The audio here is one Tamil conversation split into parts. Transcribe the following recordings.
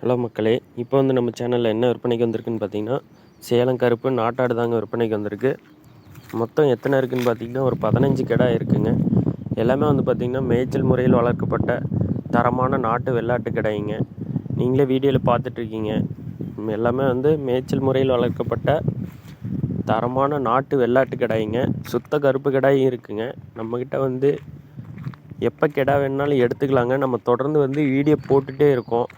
ஹலோ மக்களே இப்போ வந்து நம்ம சேனலில் என்ன விற்பனைக்கு வந்திருக்குன்னு பார்த்தீங்கன்னா சேலம் கருப்பு நாட்டாடு தாங்க விற்பனைக்கு வந்திருக்கு. மொத்தம் எத்தனை இருக்குதுன்னு பார்த்தீங்கன்னா ஒரு பதினஞ்சு கடை இருக்குங்க. எல்லாமே வந்து பார்த்திங்கன்னா மேய்ச்சல் முறையில் வளர்க்கப்பட்ட தரமான நாட்டு வெள்ளாட்டு கடைங்க. நீங்களே வீடியோவில் பார்த்துட்ருக்கீங்க. எல்லாமே வந்து மேய்ச்சல் முறையில் வளர்க்கப்பட்ட தரமான நாட்டு வெள்ளாட்டு கிடாய்ங்க சுத்த கருப்பு கடாயும் இருக்குங்க. நம்மக்கிட்ட வந்து எப்போ கிடா வேணுனாலும் எடுத்துக்கலாங்க. நம்ம தொடர்ந்து வந்து வீடியோ போட்டுகிட்டே இருக்கோம்.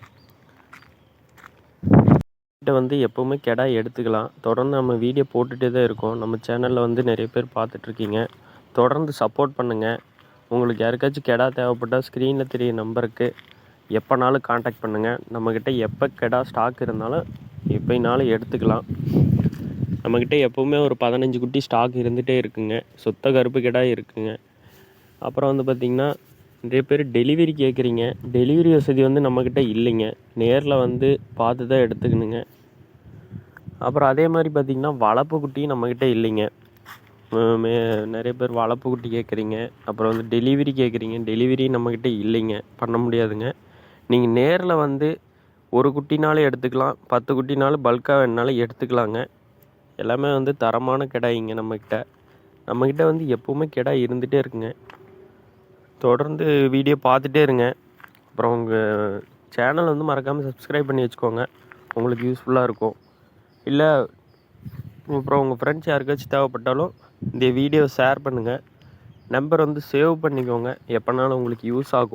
கிட்ட வந்து எப்போவுமே கெடா எடுத்துக்கலாம். தொடர்ந்து நம்ம வீடியோ போட்டுகிட்டே தான் இருக்கோம். நம்ம சேனலில் வந்து நிறைய பேர் பார்த்துட்ருக்கீங்க தொடர்ந்து சப்போர்ட் பண்ணுங்கள் உங்களுக்கு யாருக்காச்சும் கெடா தேவைப்பட்டால் ஸ்க்ரீனில் தெரிய நம்பருக்கு எப்போனாலும் காண்டாக்ட் பண்ணுங்கள் நம்மக்கிட்ட எப்போ கெடா ஸ்டாக் இருந்தாலும் எப்போனாலும் எடுத்துக்கலாம். நம்மக்கிட்ட எப்போவுமே ஒரு பதினஞ்சு குட்டி ஸ்டாக் இருந்துகிட்டே இருக்குங்க. சுத்த கருப்பு கெடா இருக்குங்க. அப்புறம் வந்து பார்த்திங்கன்னா நிறைய பேர் டெலிவரி கேட்குறீங்க. டெலிவரி வசதி வந்து நம்மக்கிட்ட இல்லைங்க. நேரில் வந்து பார்த்து தான் எடுத்துக்கணுங்க. அப்புறம் அதே மாதிரி பார்த்திங்கன்னா வளர்ப்பு குட்டியும் நம்மக்கிட்ட இல்லைங்க. நிறைய பேர் வளர்ப்பு குட்டி கேட்குறீங்க. அப்புறம் வந்து டெலிவரி கேட்குறீங்க. டெலிவரி நம்மக்கிட்ட இல்லைங்க. பண்ண முடியாதுங்க. நீங்கள் நேரில் வந்து ஒரு குட்டினாலும் எடுத்துக்கலாம். பத்து குட்டினாலும் பல்காக வேணுனாலும் எடுத்துக்கலாங்க. எல்லாமே வந்து தரமான கிடாய்ங்க நம்மக்கிட்ட நம்மக்கிட்ட வந்து எப்போவுமே கிடா இருந்துகிட்டே இருக்குங்க. தொடர்ந்து வீடியோ பார்த்துட்டே இருங்க. அப்புறம் உங்கள் சேனல் வந்து மறக்காமல் சப்ஸ்கிரைப் பண்ணி வச்சுக்கோங்க. உங்களுக்கு யூஸ்ஃபுல்லாக இருக்கும். இல்லை அப்புறம் உங்கள் ஃப்ரெண்ட்ஸ் யாருக்காச்சும் தேவைப்பட்டாலும் இந்த வீடியோ ஷேர் பண்ணுங்கள் நம்பர் வந்து சேவ் பண்ணிக்கோங்க. எப்போனாலும் உங்களுக்கு யூஸ் ஆகும்.